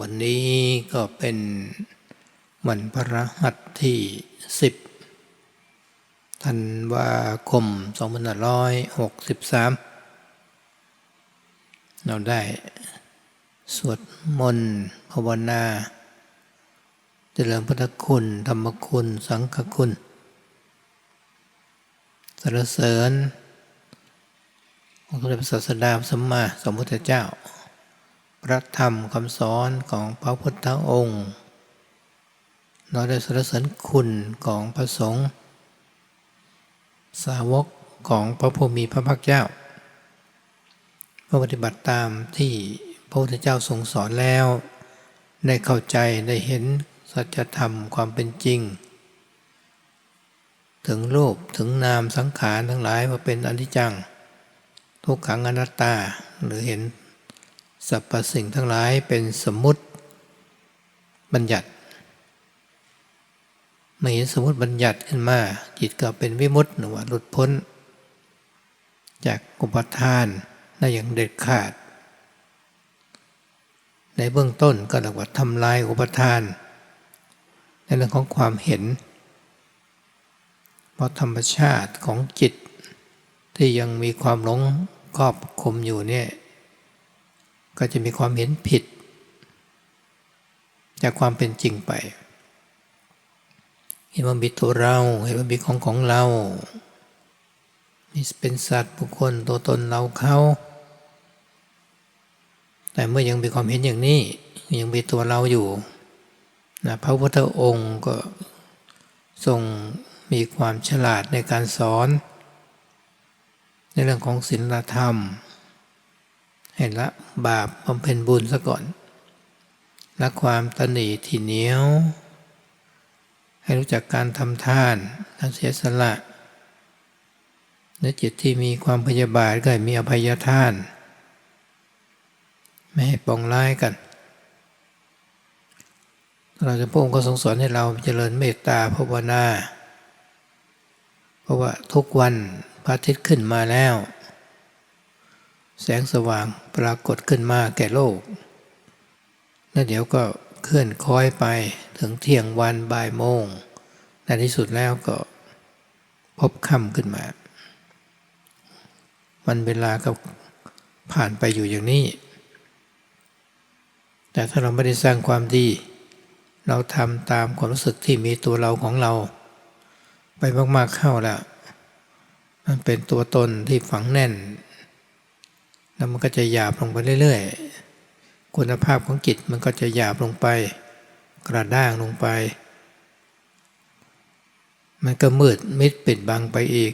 วันนี้ก็เป็นวันพระหัสที่ 10 ธันวาคม 2563 เราได้สวดมนต์ภาวนา เจริญพุทธคุณ ธรรมคุณ สังฆคุณ สรรเสริญองค์สมเด็จพระศาสดาสัมมาสัมพุทธเจ้า พระธรรมคำสอนของพระพุทธองค์ เราได้สรรเสริญคุณของพระสงฆ์สาวกของพระผู้มีพระภาคเจ้าเมื่อปฏิบัติตามที่พระพุทธเจ้าทรงสอนแล้ว ได้เข้าใจได้เห็นสัจธรรมความเป็นจริง ถึงรูปถึงนามสังขารทั้งหลายว่าเป็นอนิจจัง ทุกขังอนัตตา หรือเห็นสรรพสิ่งทั้งหลายเป็นสมมุติบัญญัติเมื่อเห็นสมมติบัญญัติขึ้นมา จิตก็เป็นวิมุตติหรือว่าหลุดพ้น จากอุปทานได้อย่างเด็ดขาด ในเบื้องต้นก็เรียกว่าทำลายอุปทาน ในเรื่องของความเห็น ราะธรรมชาติของจิต ที่ยังมีความหลงครอบคุมอยู่เนี่ยก็จะมีความเห็นผิด จากความเป็นจริงไป เห็นว่ามีตัวเรา เห็นว่ามีของของเรามีเป็นสัตว์บุคคลตัวตนเราเขาแต่เมื่อยังมีความเห็นอย่างนี้ ยังมีตัวเราอยู่นะพระพุทธองค์ก็ทรง มีความฉลาดในการสอน ในเรื่องของศีลธรรมให้ละบาปบำเพ็ญบุญซะก่อนละความตนีที่เหนียว ให้รู้จักการทำทานการเสียสละในจิตที่มีความพยาบาทก็มีอภัยทาน ไม่ให้ปองร้ายกันเราจะพระองค์ก็ทรงสอนให้เราเจริญเมตตาภาวนา ราะว่าทุกวันพระอาทิตย์ขึ้นมาแล้ว แสงสว่างปรากฏขึ้นมาแก่โลก แล้วเดี๋ยวก็เคลื่อนคล้อยไปถึงเที่ยงวันบ่ายโมงในที่สุดแล้วก็พบค่ำขึ้นมาวันเวลาก็ผ่านไปอยู่อย่างนี้ แต่ถ้าเราไม่ได้สร้างความดี เราทำตามความรู้สึกที่มีตัวเราของเรา ไปมากๆเข้าแล้ว มันเป็นตัวตนที่ฝังแน่น แล้วมันก็จะหยาบลงไปเรื่อยๆ คุณภาพของจิตมันก็จะหยาบลงไป กระด้างลงไป มันก็มืดมิดปิดบังไปอีก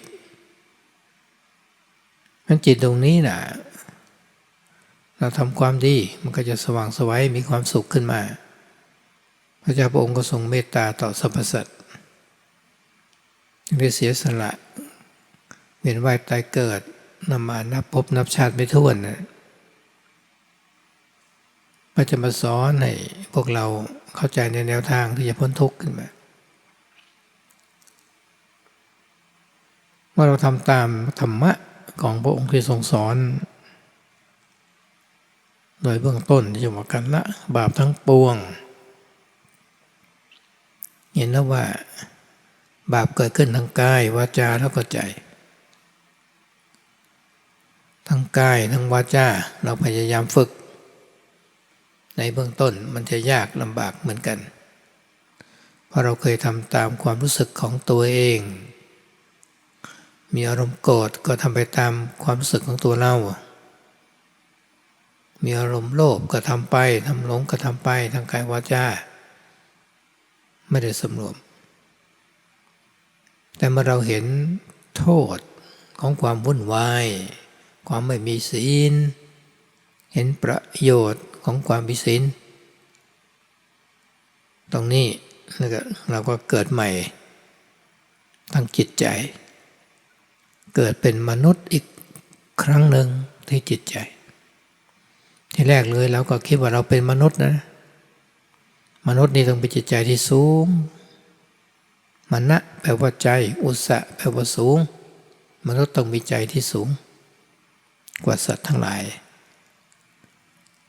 มันจิตตรงนี้นะเราทำความดีมันก็จะสว่างสวัยมีความสุขขึ้นมา พระเจ้าพระองค์ก็ทรงเมตตาต่อสรรพสัตว์ ได้เสียสละเวียนว่ายตายเกิดนำมานับพบนับชาติไม่ท้วนนะก็จะมาสอนให้พวกเราเข้าใจในแนวทางที่จะพ้นทุกข์ขึ้นมาเมื่อเราทำตามธรรมะของพระองค์ที่ทรงสอน โดยเบื้องต้นที่จะว่ากันละบาปทั้งปวง เห็นแล้วว่า บาปเกิดขึ้นทางกายวาจาแล้วก็ใจ ทั้งกายทั้งวาจาเราพยายามฝึก ในเบื้องต้นมันจะยากลำบากเหมือนกัน เพราะเราเคยทำตามความรู้สึกของตัวเอง มีอารมณ์โกรธก็ทำไปตามความรู้สึกของตัวเรามีอารมณ์โลภก็ทำไปทำหลงก็ทำไปทางกายวาจาไม่ได้สำรวม แต่เมื่อเราเห็นโทษของความวุ่นวาย ความไม่มีศีล เห็นประโยชน์ของความมีศีล ตรงนี้เราก็เกิดใหม่ทั้งจิตใจ เกิดเป็นมนุษย์อีกครั้งหนึ่งที่จิตใจ ที่แรกเลยเราก็คิดว่าเราเป็นมนุษย์นะ มนุษย์นี่ต้องเป็นจิตใจที่สูง มณะแปลว่าใจ อุสะแปลว่าสูงมนุษย์ต้องมีใจที่สูง กว่าสัตว์ทั้งหลาย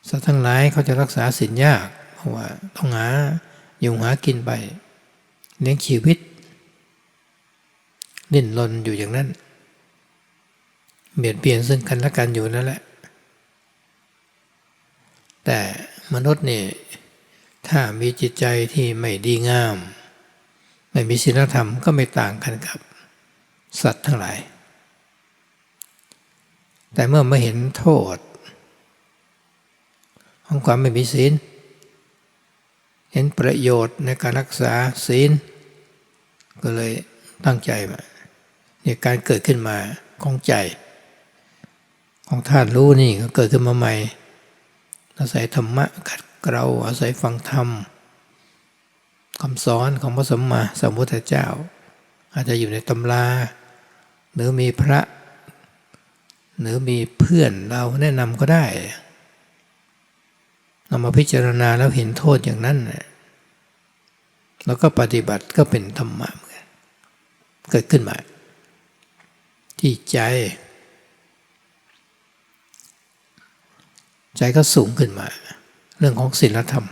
สัตว์ทั้งหลายเขาจะรักษาศีลยาก เพราะว่าต้องหาอยู่หากินไปเลี้ยงชีวิตดิ้นรนอยู่อย่างนั้นเบียดเบียนซึ่งกันและกันอยู่นั่นแหละ แต่มนุษย์นี่ถ้ามีจิตใจที่ไม่ดีงาม ไม่มีศีลธรรมก็ไม่ต่างกันกับสัตว์ทั้งหลาย แต่เมื่อมาเห็นโทษ ของความไม่มีศีล เห็นประโยชน์ในการรักษาศีล ก็เลยตั้งใจมาในการเกิดขึ้นมาของใจ ของธาตุรู้นี่ก็เกิดขึ้นมาใหม่ อาศัยธรรมะขัดเกลาอาศัยฟังธรรม คำสอนของพระสมมาสมพุทธเจ้า อาจจะอยู่ในตำรา หรือมีพระ หรือมีเพื่อนเราแนะนำก็ได้นำมาพิจารณาแล้วเห็นโทษอย่างนั้นแล้วก็ปฏิบัติก็เป็นธรรมะเกิดขึ้นมา ที่ใจ ใจก็สูงขึ้นมา เรื่องของศีลธรรม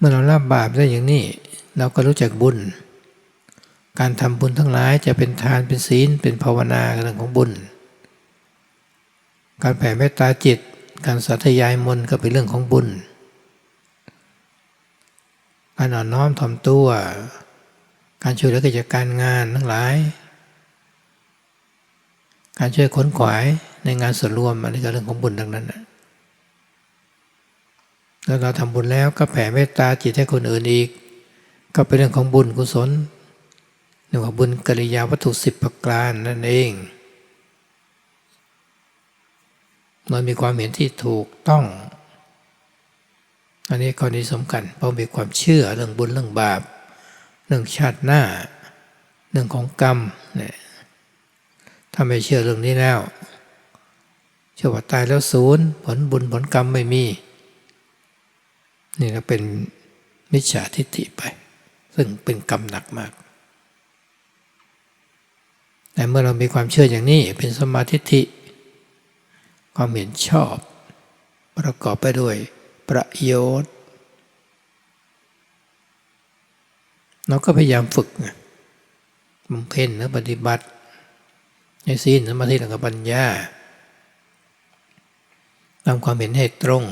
เมื่อเราละบาปได้อย่างนี้ เราก็รู้จักบุญ การทำบุญทั้งหลายจะเป็นทานเป็นศีลเป็นภาวนาเรื่องของบุญ การแผ่เมตตาจิต การสัตยายมนก็เป็นเรื่องของบุญ การอ่อนน้อมถ่อมตัว การช่วยเหลือกิจการงานทั้งหลาย การช่วยขนขวายในงานส่วนรวมอันนี้ก็เรื่องของบุญทั้งนั้นนะ แล้วเราทำบุญแล้วก็แผ่เมตตาจิตให้คนอื่นอีก ก็เป็นเรื่องของบุญกุศลเรียกว่าบุญกิริยาวัตถุสิบประการนั่นเองเรามีความเห็นที่ถูกต้อง อันนี้ข้อนี้สำคัญเพราะมีความเชื่อเรื่องบุญเรื่องบาป เรื่องชาติหน้า เรื่องของกรรมเนี่ยถ้าไม่เชื่อเรื่องนี้แล้วเชื่อว่าตายแล้วศูนย์ผลบุญผลกรรมไม่มี นี่ก็เป็นมิจฉาทิฏฐิไป ซึ่งเป็นกรรมหนักมาก แต่เมื่อเรามีความเชื่ออย่างนี้เป็นสมาธิิความเห็นชอบ ประกอบไปด้วยประโยชน์เราก็พยายามฝึกบำเพ็ญและปฏิบัติในศีลสมาธิและปัญญาตามความเห็นให้ตรง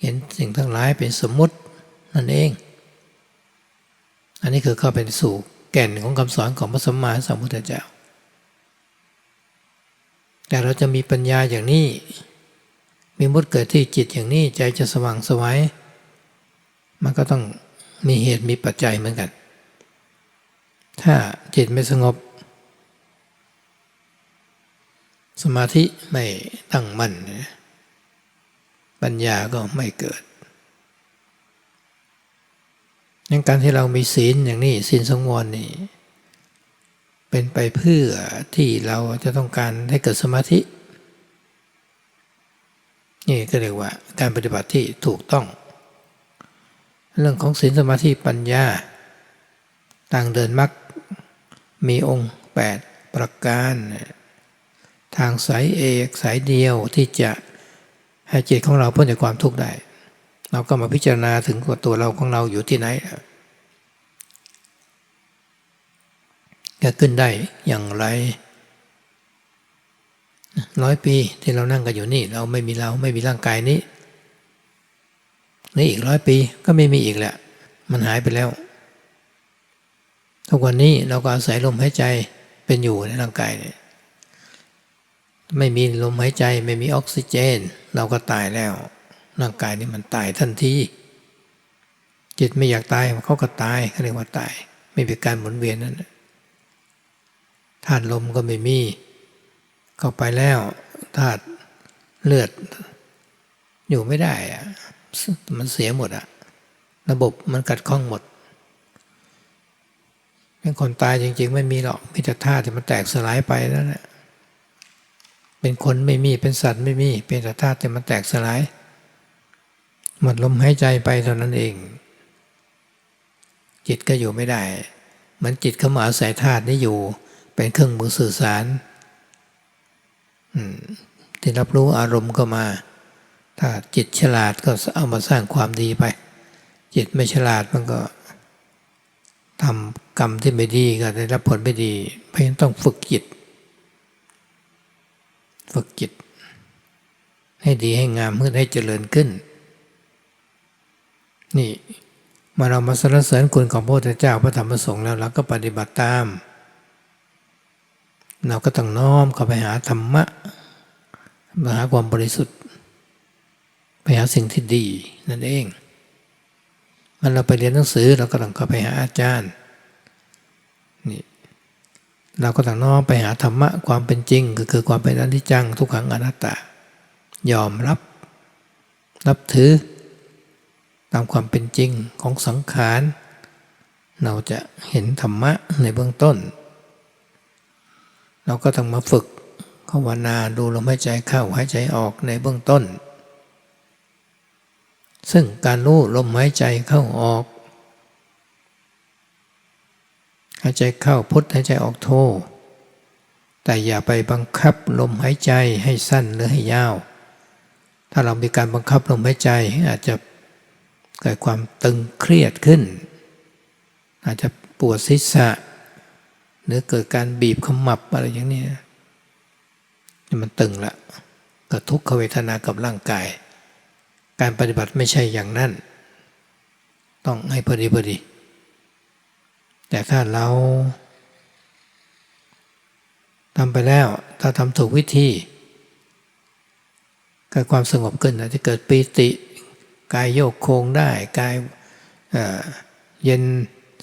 เห็นสิ่งทั้งหลายเป็นสมมุตินั่นเอง อันนี้คือเข้าไปสู่แก่นของคำสอนของพระสัมมาสัมพุทธเจ้า แต่เราจะมีปัญญาอย่างนี้ มีมุดเกิดที่จิตอย่างนี้ใจจะสว่างสวัยมันก็ต้องมีเหตุมีปัจจัยเหมือนกัน ถ้าจิตไม่สงบ สมาธิไม่ตั้งมั่น ปัญญาก็ไม่เกิดงั้นการที่เรามีศีลอย่างนี้ศีลสงวนนี่เป็นไปเพื่อที่เราจะต้องการให้เกิดสมาธิ นี่ก็เรียกว่าการปฏิบัติที่ถูกต้อง เรื่องของศีลสมาธิปัญญา ต่างเดินมักมีองค์ 8 ประการ ทางสายเอกสายเดียวที่จะ ให้จิตของเราพ้นจากความทุกข์ได้ เราก็มาพิจารณาถึงตัวเราของเราอยู่ที่ไหนจะขึ้นได้อย่างไรร้อยปีที่เรานั่งกันอยู่นี่ เราไม่มีเราไม่มีร่างกายนี้นี่อีกร้อยปีก็ไม่มีอีกแหละ มันหายไปแล้วทุกวันนี้เราก็อาศัยลมหายใจเป็นอยู่ในร่างกายเนี่ย ไม่มีลมหายใจไม่มีออกซิเจน เราก็ตายแล้ว ร่างกายนี้มันตายทันทีจิตไม่อยากตายเขาก็ตายเขาเรียกว่าตาย ไม่เป็นการหมุนเวียนนั่นธาตุลมก็ไม่มี เข้าไปแล้วธาตุเลือด อยู่ไม่ได้อะมันเสียหมดอะระบบมันกัดข้องหมดเป็นคนตายจริง ๆ ไม่มีหรอกมีแต่ธาตุที่มันแตกสลายไปนั่นแหละ เป็นคนไม่มีเป็นสัตว์ไม่มี เป็นแต่ธาตุที่มันแตกสลาย หมดลมหายใจไปเท่านั้นเอง จิตก็อยู่ไม่ได้ มันจิตเข้ามาอาศัยธาตุนี้อยู่ เป็นเครื่องมือสื่อสารที่รับรู้อารมณ์ก็มา ถ้าจิตฉลาดก็เอามาสร้างความดีไป จิตไม่ฉลาดมันก็ทำกรรมที่ไม่ดีก็ได้รับผลไม่ดี เพราะฉะนั้นต้องฝึกจิต ฝึกจิต ให้ดีให้งามเพื่อให้เจริญขึ้น นี่มาเรามาสรรเสริญคุณของพระพุทธเจ้าพระธรรมพระสงฆ์แล้วเราก็ปฏิบัติตาม เราก็ต้องน้อมเข้าไปหาธรรมะมาหาความบริสุทธิ์ ไปหาสิ่งที่ดีนั่นเอง มันเราไปเรียนหนังสือเราก็ต้องเข้าไปหาอาจารย์ เราก็ต้องน้อมไปหาธรรมะความเป็นจริงก็คือความเป็นอนิจจังทุกขังอนัตตา ยอมรับรับถือ ตามความเป็นจริงของสังขาร เราจะเห็นธรรมะในเบื้องต้น เราก็ต้องมาฝึกภาวนาดูลมหายใจเข้าหายใจออกในเบื้องต้น ซึ่งการรู้ลมหายใจเข้าออก หายใจเข้าพุทหายใจออกโท แต่อย่าไปบังคับลมหายใจให้สั้นหรือให้ยาว ถ้าเรามีการบังคับลมหายใจอาจจะเกิดความตึงเครียดขึ้น อาจจะปวดศีรษะ หรือเกิดการบีบขมับอะไรอย่างนี้มันตึงละเกิดทุกขเวทนากับร่างกาย การปฏิบัติไม่ใช่อย่างนั้น ต้องให้พอดีพอดี แต่ถ้าเราทำไปแล้ว ถ้าทำถูกวิธีเกิดความสงบขึ้นอาจจะเกิดปีติ กายโยกโคงได้ กายเย็น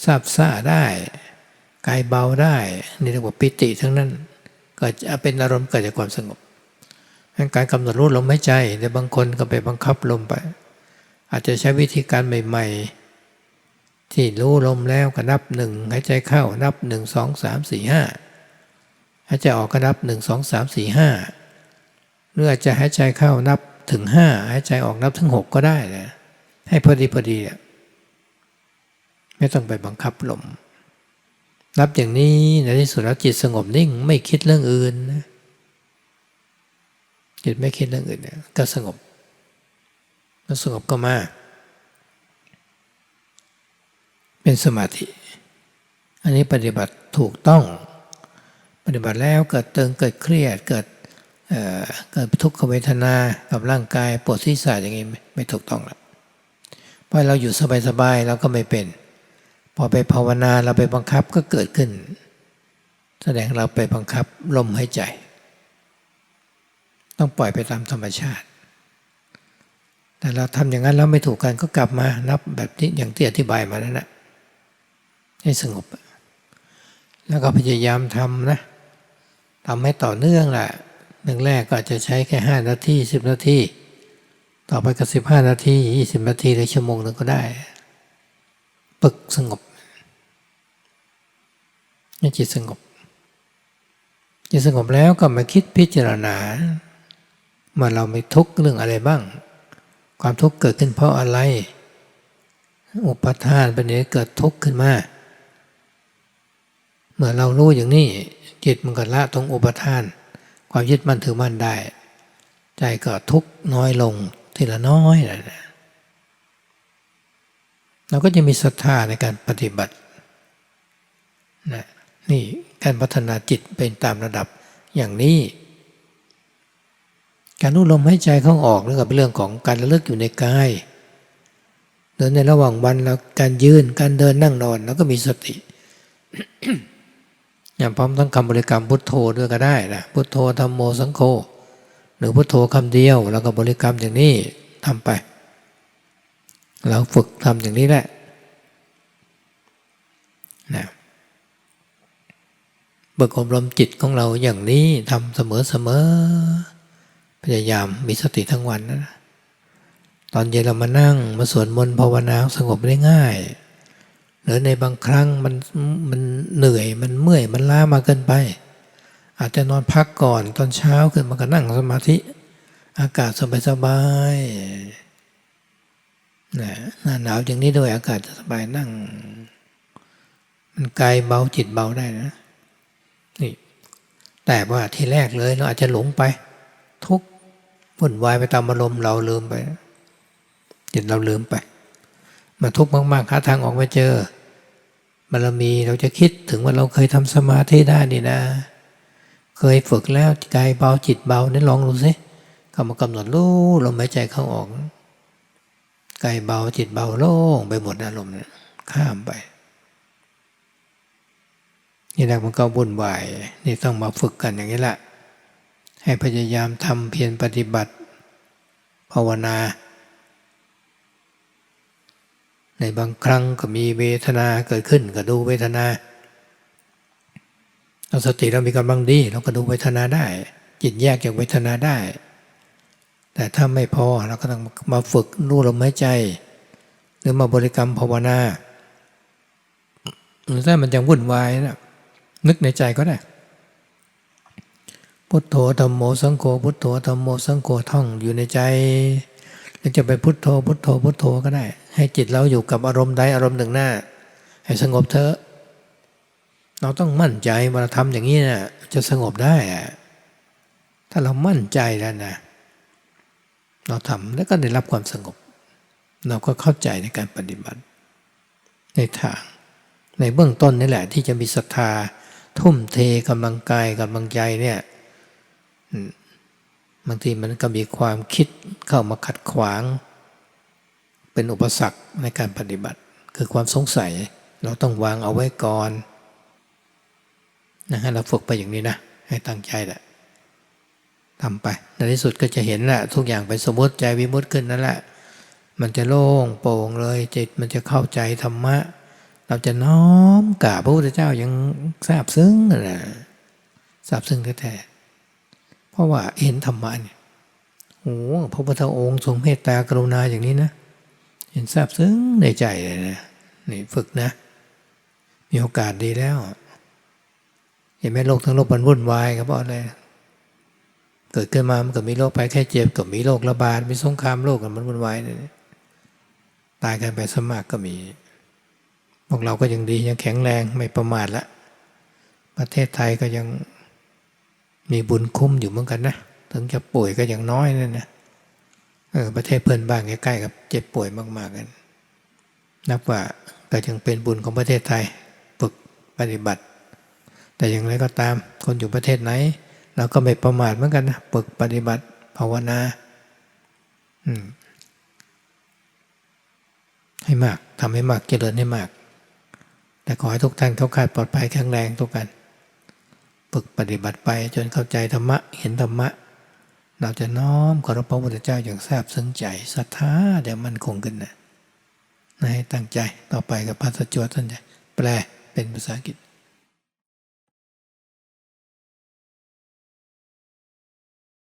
ซาบซ่าได้ กายเบาได้นี่เรียกว่าปิติทั้งนั้นก็จะเป็นอารมณ์เกิดจากความสงบการกำหนดรู้ลมหายใจแต่บางคนก็ไปบังคับลมไป อาจจะใช้วิธีการใหม่ ๆ ที่รู้ลมแล้วก็นับหนึ่งหายใจเข้านับหนึ่งสองสามสี่ห้าหายใจออกก็นับหนึ่งสองสามสี่ห้าหรืออาจจะหายใจเข้านับถึงห้าหายใจออกนับถึงหกก็ได้นะให้พอดีพอดีไม่ต้องไปบังคับลม นับอย่างนี้ในที่สุดแล้วจิตสงบนิ่งไม่คิดเรื่องอื่นนะจิตไม่คิดเรื่องอื่นเนี่ยก็สงบมันสงบก็มา เป็นสมาธิ อันนี้ปฏิบัติถูกต้อง ปฏิบัติแล้วเกิดเติงเกิดเครียดเกิดเเกิดทุกขเวทนากับร่างกายปวดศีรษะอย่างนี้ไม่ถูกต้องละเพราะเราอยู่สบายๆเราก็ไม่เป็น พอไปภาวนาเราไปบังคับก็เกิดขึ้น แสดงเราไปบังคับลมหายใจ ต้องปล่อยไปตามธรรมชาติ แต่เราทำอย่างนั้นแล้วไม่ถูกกันก็กลับมานับแบบที่อย่างที่อธิบายมาแล้วนะ ให้สงบ แล้วก็พยายามทำนะทำให้ต่อเนื่องแหละหนึ่งแรกก็จะใช้แค่ห้านาทีสิบนาทีต่อไปก็สิบห้านาทียี่สิบนาทีหรือชั่วโมงนึงก็ได้ปึกสงบให้จิตสงบ จิตสงบแล้วก็มาคิดพิจารณาว่าเราไม่ทุกข์เรื่องอะไรบ้าง ความทุกข์เกิดขึ้นเพราะอะไร อุปทานเป็นเหตุเกิดทุกข์ขึ้นมา เมื่อเรารู้อย่างนี้จิตมันก็ละตรงอุปทาน ความยึดมั่นถือมั่นได้ ใจก็ทุกน้อยลงทีละน้อยนะเราก็จะมีศรัทธาในการปฏิบัตินะนี่การพัฒนาจิตเป็นตามระดับอย่างนี้ การนุ่ลมให้ใจเข้าออกเรื่องกับเรื่องของการระลึกอยู่ในกายเดินในระหว่างวันแล้วการยืนการเดินนั่งนอน แล้วก็มีสติ อย่างพร้อมทั้งคำบริกรรมพุทโธด้วยก็ได้นะพุทโธธรรมโมสังโฆหรือพุทโธคำเดียว แล้วก็บริกรรมอย่างนี้ทำไป เราฝึกทำอย่างนี้แหละนะบึกอบรมจิตของเราอย่างนี้ทำเสมอๆพยายามมีสติทั้งวันนะ ตอนเย็นเรามานั่งมาสวดมนต์ภาวนาสงบได้ง่าย หรือในบางครั้งมันมันเหนื่อยมันเมื่อยมันล้ามาเกินไป อาจจะนอนพักก่อนตอนเช้าขึ้นมาก็นั่งสมาธิ อากาศสบายสบายนะหน้าหนาวอย่างนี้ด้วยอากาศจะสบายนั่ง มันกายเบาจิตเบาได้นะนี่แต่ว่าที่แรกเลยเราอาจจะหลงไป ทุกข์วุ่นวายไปตามอารมณ์เราลืมไปจิตเราลืมไป มาทุกข์มากๆหาทางออกม่เจอบารมีเราจะคิดถึงว่าเราเคยทำสมาธิได้นี่นะ เคยฝึกแล้วกายเบาจิตเบานี่ลองดูสิเข้ามากำหนดรู้ลมหายใจเข้าออกกายเบาจิตเบาโล่งไปหมดอารมณ์เนี่ยข้ามไป นี่แหละมันก็วุ่นวายนี่ต้องมาฝึกกันอย่างนี้แหละให้พยายามทำเพียรปฏิบัติ ภาวนา ในบางครั้งก็มีเวทนาเกิดขึ้นก็ดูเวทนาเราสติเรามีกำลังดีเราก็ดูเวทนาได้ จิตแยกจากเวทนาได้ แต่ถ้าไม่พอเราก็ต้องมาฝึกรู้ลมหายใจ หรือมาบริกรรมภาวนาหรือถ้ามันยังวุ่นวายนะนึกในใจก็ได้พุทโธธรรมโมสังโฆพุทโธธรรมโมสังโฆท่องอยู่ในใจหรือจะไปพุทโธพุทโธพุทโธก็ได้ ให้จิตเราอยู่กับอารมณ์ใดอารมณ์หนึ่งหน้า ให้สงบเถอะ เราต้องมั่นใจว่าทำอย่างนี้นะจะสงบได้อะถ้าเรามั่นใจแล้วนะ เราทำแล้วก็ได้รับความสงบ เราก็เข้าใจในการปฏิบัติ ในทาง ในเบื้องต้นนี่แหละ ที่จะมีศรัทธา ทุ่มเทกำลังกายกำลังใจเนี่ยบางทีมันก็มีความคิดเข้ามาขัดขวาง เป็นอุปสรรคในการปฏิบัติ คือความสงสัยเราต้องวางเอาไว้ก่อนนะให้เราฝึกไปอย่างนี้นะ ให้ตั้งใจแหละทำไป ในที่สุดก็จะเห็นแหละทุกอย่างเป็นสมมติใจวิมุตติขึ้นนั่นแหละ มันจะโล่งโปร่งเลยจิตมันจะเข้าใจธรรมะ เราจะน้อมกราบพระพุทธเจ้ายังทราบซึ้งนะทราบซึ้งแท้ๆเพราะว่าเห็นธรรมะเนี่ยโอ้พระพุทธองค์ทรงเมตตากรุณาอย่างนี้นะ เห็นทราบซึ้งในใจเลยนะนี่ฝึกนะ มีโอกาสดีแล้ว เห็นไหมโลกทั้งโลกมันวุ่นวายครับเพราะอะไรเกิดขึ้นมามันก็มีโรคภัยแค่เจ็บก็มีโรคระบาดมีสงครามโลกกันมันวุ่นวายเลยตายกันไปสมัครก็มีพวกเราก็ยังดียังแข็งแรงไม่ประมาทละประเทศไทยก็ยังมีบุญคุ้มอยู่เหมือนกันนะ ถึงจะป่วยก็ยังน้อยนั่นนะ เออประเทศเพื่อนบ้านใกล้ๆกับเจ็บป่วยมากๆกันนับว่าก็ยังเป็นบุญของประเทศไทยฝึกปฏิบัติ แต่อย่างไรก็ตามคนอยู่ประเทศไหน เราก็ไม่ประมาทเหมือนกันนะฝึกปฏิบัติภาวนาให้มากทำให้มากเจริญให้มาก แต่ขอให้ทุกท่านเข้าข่ายปลอดภัยแข็งแรงทุกกัน ฝึกปฏิบัติไปจนเข้าใจธรรมะเห็นธรรมะ เราจะน้อมเคารพพระพุทธเจ้าอย่างทราบซึ้งใจศรัทธาเดี๋ยวมันคงขึ้นนะให้ตั้งใจต่อไปกับพระสจวดท่านจะแปลเป็นภาษาอังกฤษ